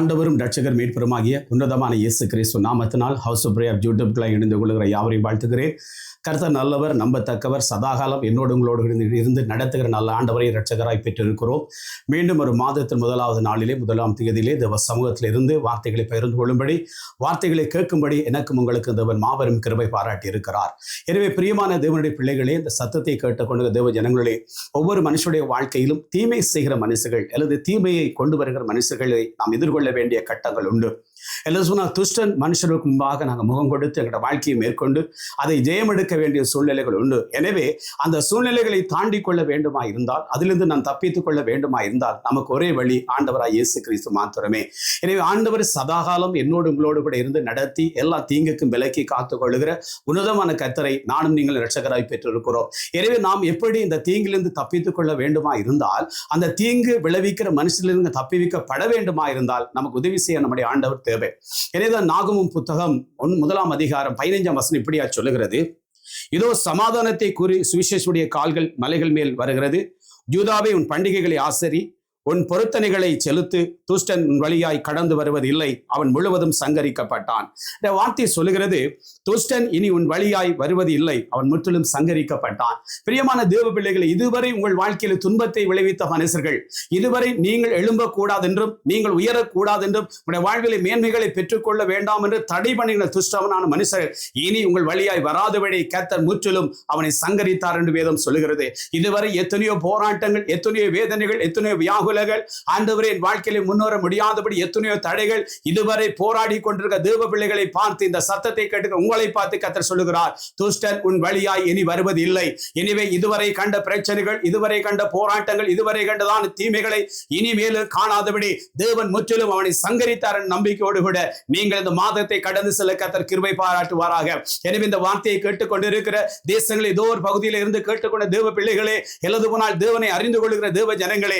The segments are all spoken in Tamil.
ஆண்டவரும் ரட்சகர் மீட்பெருமாகிய உன்னதமான இயேசு கிறிஸ்து நாமத்தினால் ஹவுஸ் ஆஃப் பிரேயர் யூடியூப்களை இணைந்து கொள்கிற யாவரையும் வாழ்த்துகிறேன். கர்த்தர் நல்லவர் நம்பத்தக்கவர் சதாகாலம் என்னோடு உங்களோடு இருந்து- இருந்து நடத்துகிற நல்ல ஆண்டவரை ரட்சகராய் பெற்றிருக்கிறோம். மீண்டும் ஒரு மாதத்தின் முதலாவது நாளிலே முதலாம் தேதியிலே தேவ சமூகத்திலிருந்து வார்த்தைகளை பகிர்ந்து கொள்ளும்படி வார்த்தைகளை கேட்கும்படி எனக்கும் உங்களுக்கு தேவன் மாபெரும் கிருபை பாராட்டி இருக்கிறார். எனவே பிரியமான தேவனுடைய பிள்ளைகளே இந்த சத்தத்தை கேட்டுக்கொண்டு தேவ ஜனங்களே ஒவ்வொரு மனுஷனுடைய வாழ்க்கையிலும் தீமை செய்கிற மனுஷர்கள் அல்லது தீமையை கொண்டு வருகிற மனுஷர்களை நாம் எதிர்கொள்ள வேண்டிய கட்டங்கள் உண்டு. எல்லாம் சொன்னால் துஷ்டன் மனுஷருக்கு முன்பாக நாங்கள் முகம் கொடுத்து எங்களோட வாழ்க்கையை மேற்கொண்டு அதை ஜெயமெடுக்க வேண்டிய சூழ்நிலைகள் உண்டு. எனவே அந்த சூழ்நிலைகளை தாண்டி கொள்ள வேண்டுமா இருந்தால் அதிலிருந்து நாம் தப்பித்துக் கொள்ள வேண்டுமா இருந்தால் நமக்கு ஒரே வழி ஆண்டவராய் இயேசு கிறிஸ்து மாத்திரமே. எனவே ஆண்டவர் சதாகாலம் என்னோடு உங்களோடு கூட இருந்து நடத்தி எல்லா தீங்குக்கும் விலக்கி காத்துக் கொள்ளுகிற உன்னதமான கத்தரை நானும் நீங்கள் ரட்சகராய் பெற்றிருக்கிறோம். எனவே நாம் எப்படி இந்த தீங்கிலிருந்து தப்பித்துக் கொள்ள வேண்டுமா இருந்தால் அந்த தீங்கு விளைவிக்கிற மனுஷனிலிருந்து தப்பிவிக்கப்பட வேண்டுமா இருந்தால் நமக்கு உதவி செய்ய நம்முடைய ஆண்டவர் தேவை. எனவே நாகமும் புத்தகம் ஒன் முதலாம் அதிகாரம் பதினைஞ்சாம் வசனம் இப்படியா சொல்லுகிறது. இதோ சமாதானத்தை கூறி சுவிசேஷனுடைய கால்கள் மலைகள் மேல் வருகிறது. யூதாவே உன் பண்டிகைகளை ஆசரி உன் பொருத்தனைகளை செலுத்து துஷ்டன் வழியாய் கடந்து வருவது இல்லை அவன் முழுவதும் சங்கரிக்கப்பட்டான். இந்த வார்த்தை சொல்லுகிறது துஷ்டன் இனி உன் வழியாய் வருவது இல்லை அவன் முற்றிலும் சங்கரிக்கப்பட்டான். பிரியமான தேவ பிள்ளைகளை இதுவரை உங்கள் வாழ்க்கையில் துன்பத்தை விளைவித்த மனுஷர்கள் இதுவரை நீங்கள் எழும்பக்கூடாது என்றும் நீங்கள் உயரக்கூடாது என்றும் உங்களுடைய வாழ்வில் மேன்மைகளை பெற்றுக்கொள்ள வேண்டாம் என்று தடை பண்ணுகிற துஷ்டவனான மனுஷர்கள் இனி உங்கள் வழியாய் வராதபடி கேத்தர் முற்றிலும் அவனை சங்கரித்தார் என்று வேதம் சொல்லுகிறது. இதுவரை எத்தனையோ போராட்டங்கள் எத்தனையோ வேதனைகள் எத்தனையோ அலுவலர்கள் ஆண்டவரே என் வாழ்க்கையில முன்னேற முடியாதபடி எத்தனையோ தடைகள் இதுவரை போராடி கொண்டிருக்க தேவ பிள்ளைகளை பார்த்து இந்த சத்தத்தை கேட்டு உங்களை பார்த்து கத்தர் சொல்லுகிறார். துஷ்டன் உன் வழியாய் இனி வருவது இல்லை எனவே இதுவரை கண்ட பிரச்சனைகள் இதுவரை கண்ட போராட்டங்கள் இதுவரை கண்டதான தீமைகளை இனிமேலும் காணாதபடி தேவன் முற்றிலும் அவனை சங்கரித்தார் நம்பிக்கையோடு கூட நீங்கள் இந்த மாதத்தை கடந்து செல்ல கத்தர் கிருவை பாராட்டுவாராக. எனவே இந்த வார்த்தையை கேட்டுக்கொண்டிருக்கிற தேசங்கள் ஏதோ ஒரு பகுதியில் இருந்து கேட்டுக்கொண்ட தேவ பிள்ளைகளே எழுது போனால் தேவனை அறிந்து கொள்கிற தேவ ஜனங்களே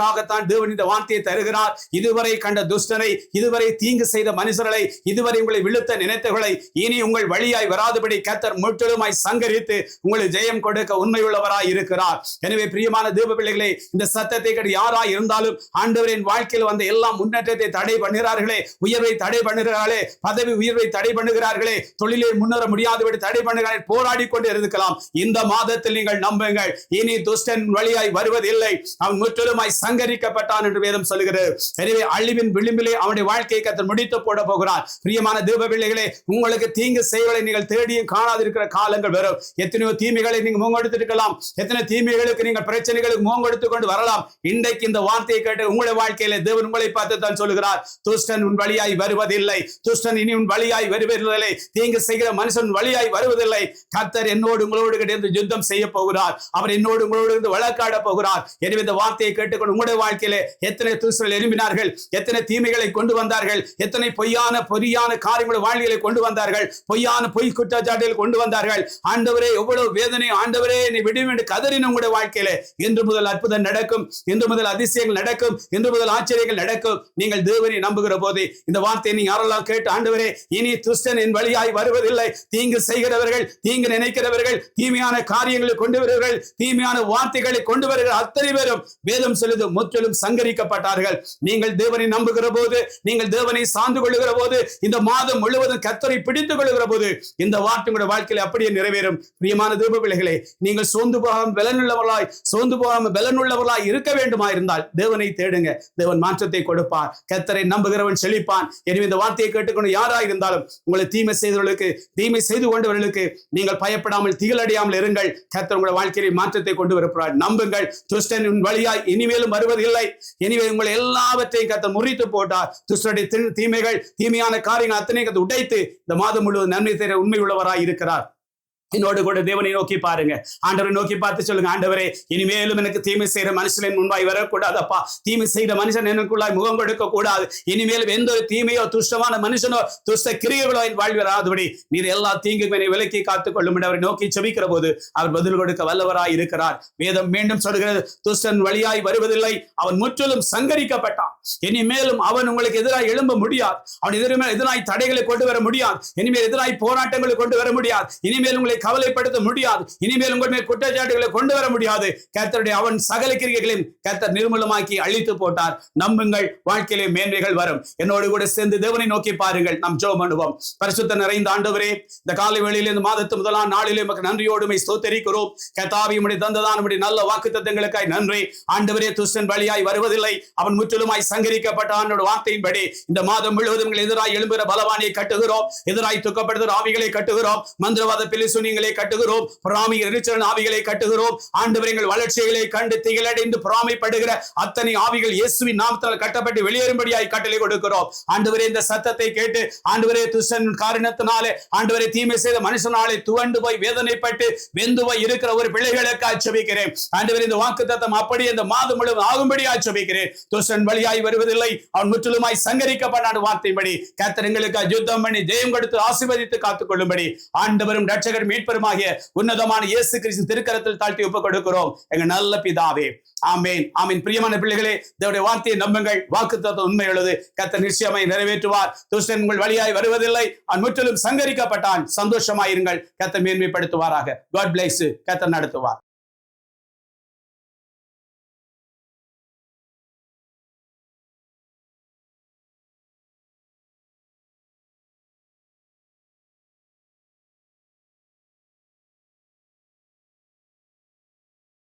உங்களுக்காகத்தான் தேவன் இந்த வார்த்தையை தருகிறார். இதுவரை கண்ட துஷ்டனை இதுவரை தீங்கு செய்த மனுஷர்களை இதுவரை உங்களை விழுத்த நினைத்தவர்களை இனி உங்கள் வழியாய் வராதபடி கத்தர் முற்றிலுமாய் சங்கரித்து உங்களை ஜெயம் கொடுக்க உண்மையுள்ளவராய் இருக்கிறார். எனவே பிரியமான தேவ பிள்ளைகளே இந்த சத்தத்தை கேட்டு யாராய் இருந்தாலும் ஆண்டவரின் வாழ்க்கையில் வந்த எல்லா முன்னேற்றத்தை தடை பண்ணுகிறார்களே உயர்வை தடை பண்ணுகிறார்களே பதவி உயர்வை தடை பண்ணுகிறார்களே தொழிலை முன்னேற முடியாதபடி தடை பண்ணுகிறார்கள் போராடி கொண்டு இருக்கலாம் இந்த மாதத்தில் நீங்கள் நம்புங்கள் இனி துஷ்டன் வழியாய் வருவதில்லை. அவன் முற்றிலுமாய் சங்கரிக்கப்பட்டான் என்று வேதம் சொல்லுகிறது. எனவே அழிவின் விளிம்பிலே அவனுடைய வாழ்க்கையை கத்தர் முடித்து போட போகிறார். பிரியமான தீப பிள்ளைகளே உங்களுக்கு தீங்கு செய்வதை நீங்கள் தேடியும் காணாதிருக்கிற காலங்கள் வரும். எத்தனையோ தீமைகளை நீங்க முங்கெடுத்திருக்கலாம் எத்தனை தீமைகளுக்கு நீங்கள் பிரச்சனைகளுக்கு முகங்கொடுத்து கொண்டு வரலாம். இன்றைக்கு இந்த வார்த்தையை கேட்டு உங்களுடைய வாழ்க்கையில தேவன் உங்களை பார்த்து தான் சொல்லுகிறார். துஷ்டன் உன் வழியாய் வருவதில்லை. துஷ்டன் இனி உன் வழியாய் வருவதில்லை. தீங்கு செய்கிற மனுஷன் வழியாய் வருவதில்லை. கத்தர் என்னோடு உங்களோடு கிட்ட யுத்தம் செய்ய போகிறார். அவர் என்னோடு உங்களோடு இருந்து வழக்காட போகிறார். எனவே இந்த வார்த்தையை கேட்டுக்கொண்டு உங்களுடைய வாழ்க்கையிலே எத்தனை தூசல் எழும்பினார்கள் எத்தனை தீமைகளை கொண்டு வந்தார்கள் எத்தனை பொய்யான பொய்யான காரியங்களை வாழ்க்கையில கொண்டு வந்தார்கள் பொய்யான பொய் குற்றச்சாட்டுகள் கொண்டு வந்தார்கள். ஆண்டவரே எவ்வளவு வேதனை ஆண்டவரே நீ விடும் என்று கதறின உங்களுடைய வாழ்க்கையில. இன்று முதல் அற்புதம் நடக்கும் இன்று முதல் அதிசயங்கள் நடக்கும் இன்று முதல் ஆச்சரியங்கள் நடக்கும். நீங்கள் தேவனை நம்புகிற போது இந்த வார்த்தையை நீ யாரெல்லாம் கேட்டு ஆண்டவரே இனி துஷ்டன் என் வழியாய் வருவதில்லை. தீங்கு செய்கிறவர்கள் தீங்கு நினைக்கிறவர்கள் தீமையான காரியங்களை கொண்டு வருவர்கள் தீமையான வார்த்தைகளை கொண்டு வருகிற அத்தனை பேரும் வேதம் சொல்லுது முற்றிலும் சங்கரிக்கப்பட்டார்கள். நீங்கள் தேவனை நம்புகிற போது நீங்கள் தேவனை சார்ந்து கொள்ளுகிற போது இந்த மாதம் முழுவதும் கத்தரை பிடித்துக் கொள்ளுகிற போது இந்த வார்த்தை உங்களுடைய வாழ்க்கையில அப்படியே நிறைவேறும். பிரியமான தேவ பிள்ளைகளே நீங்கள் சோர்ந்து போகாமல் பலனுள்ளவர்களாய் சோர்ந்து போகாமல் பலனுள்ளவர்களாய் இருக்க வேண்டுமா இருந்தால் தேவனை தேடுங்க. தேவன் மாற்றத்தை கொடுப்பார். கத்தரை நம்புகிறவன் செழிப்பான். எனவே இந்த வார்த்தையை கேட்டுக்கொண்டு யாராக இருந்தாலும் உங்களை தீமை செய்தவர்களுக்கு தீமை செய்து கொண்டவர்களுக்கு நீங்கள் பயப்படாமல் திகழடியாமல் இருங்கள். கத்தர் உங்களுடைய வாழ்க்கையை மாற்றத்தை கொண்டு வருகிறார். நம்புங்கள். துஷ்டனின் வழியாய் இனிமேலும் வருவதில்லை எனவே உங்களை எல்லாவற்றையும் கத்த முறித்து போட்டார். துஷ்டனுடைய தீமைகள் தீமையான காரியங்கள் அத்தனை கத்து உடைத்து இந்த மாதம் முழுவதும் நன்மை தர உண்மை உள்ளவராய் இருக்கிறார். என்னோடு கூட தேவனை நோக்கி பாருங்க. ஆண்டவரை நோக்கி பார்த்து சொல்லுங்க. ஆண்டவரே இனிமேலும் எனக்கு தீமை செய்யற மனுஷன் முன்பாய் வரக்கூடாதப்பா. தீமை செய்த மனுஷன் எனக்குள்ளாய் முகம் கொடுக்க கூடாது இனிமேலும் எந்த ஒரு தீமையோ துஷ்டமான மனுஷனோ துஷ்ட கிரியர்களோ என் வாழ்வில் வராதபடி நீர் எல்லா தீங்குக்கும் என்னை விலக்கி காத்துக் கொள்ளும் அவரை நோக்கி செபிக்கிற போது அவர் பதில் கொடுக்க வல்லவராய் இருக்கிறார். வேதம் மீண்டும் சொல்கிறது துஷ்டன் வழியாய் வருவதில்லை. அவன் முற்றிலும் சங்கரிக்கப்பட்டான். இனிமேலும் அவன் உங்களுக்கு எதிராக எழும்ப முடியாது. அவன் எதிரும் எதிராய் தடைகளை கொண்டு வர முடியாது. இனிமேல் எதிராய் போராட்டங்களை கொண்டு வர முடியாது. இனிமேல் உங்களை கவலைப்படுத்த முடியாது. இனிமேல் உங்கள் மேல் குற்றச்சாட்டுகளை கொண்டு வர முடியாது. கர்த்தருடைய அவன் சகல கிரிகைகளையும் கர்த்தர் நிர்மூலமாக்கி அழித்து போட்டார். நம்புங்கள் வாழ்க்கையிலே மேன்மைகள் வரும். என்னோடு கூட சேர்ந்து தேவனை நோக்கி பாருங்கள். நாம் ஜோ அனுபவம் பரிசுத்த நிறைந்த ஆண்டவரே இந்த காலை வேளையில் இந்த மாதத்து முதலாம் நாளிலே நமக்கு நன்றியோடுமை ஸ்தோத்தரிக்கிறோம். கர்த்தாவி உம்முடைய தந்ததான் உம்முடைய நல்ல வாக்குத்தத்தங்களுக்காய் நன்றி. ஆண்டவரே துஷ்டன் வழியாய் வருவதில்லை. அவன் முற்றிலுமாய் சங்கரிக்கப்பட்ட ஆண்டோட வார்த்தையின்படி இந்த மாதம் முழுவதும் எதிராய் எழும்புகிற பலவானியை கட்டுகிறோம். எதிராய் துக்கப்படுகிற ஆவிகளை கட்டுகிறோம். மந்திரவாத பிலிசுனி பிலிசுனியங்களை கட்டுகிறோம். பொறாமை எரிச்சலன் ஆவிகளை கட்டுகிறோம். ஆண்டவர் எங்கள் வளர்ச்சிகளை கண்டு திகழடைந்து பொறாமைப்படுகிற அத்தனை ஆவிகள் இயேசுவின் நாமத்தால் கட்டப்பட்டு வெளியேறும்படியாய் கட்டளை கொடுக்கிறோம். ஆண்டவரே இந்த சத்தத்தை கேட்டு ஆண்டவரே துஷன் காரணத்தினாலே ஆண்டவரே தீமை செய்த மனுஷனாலே துவண்டு போய் வேதனைப்பட்டு வெந்து போய் இருக்கிற ஒரு பிள்ளைகளுக்கு ஆட்சேபிக்கிறேன். ஆண்டவரே இந்த வாக்கு தத்தம் அப்படி இந்த மாதம் முழுவதும் ஆகும்படி ஆட்சேபிக்கிறேன். துஷன் வழியாய் வருவதில்லை. அவன் முற்றிலுமாய் சங்கரிக்கப்படாத வார்த்தையின்படி கத்தரங்களுக்கு யுத்தம் பண்ணி ஜெயம் கொடுத்து ஆசிர்வதித்து காத்துக்கொள்ளும்படி ஆண்டவரும் ரட்சகர் மீட்பருமாகிய உன்னதமான இயேசு கிறிஸ்து திருக்கரத்தில் தாழ்த்தி ஒப்புக் கொடுக்கிறோம் எங்க நல்ல பிதாவே ஆமேன் ஆமீன். பிரியமான பிள்ளைகளே தேவடைய வார்த்தையை நம்புங்கள் வாக்கு தத்துவம் உண்மை உள்ளது கத்த நிச்சயமாய் நிறைவேற்றுவார். துஷ்டன் உங்கள் வழியாய் வருவதில்லை. அவன் முற்றிலும் சங்கரிக்கப்பட்டான். சந்தோஷமாயிருங்கள். கத்த மேன்மைப்படுத்துவாராக. காட் பிளேஸ் கத்த நடத்துவார்.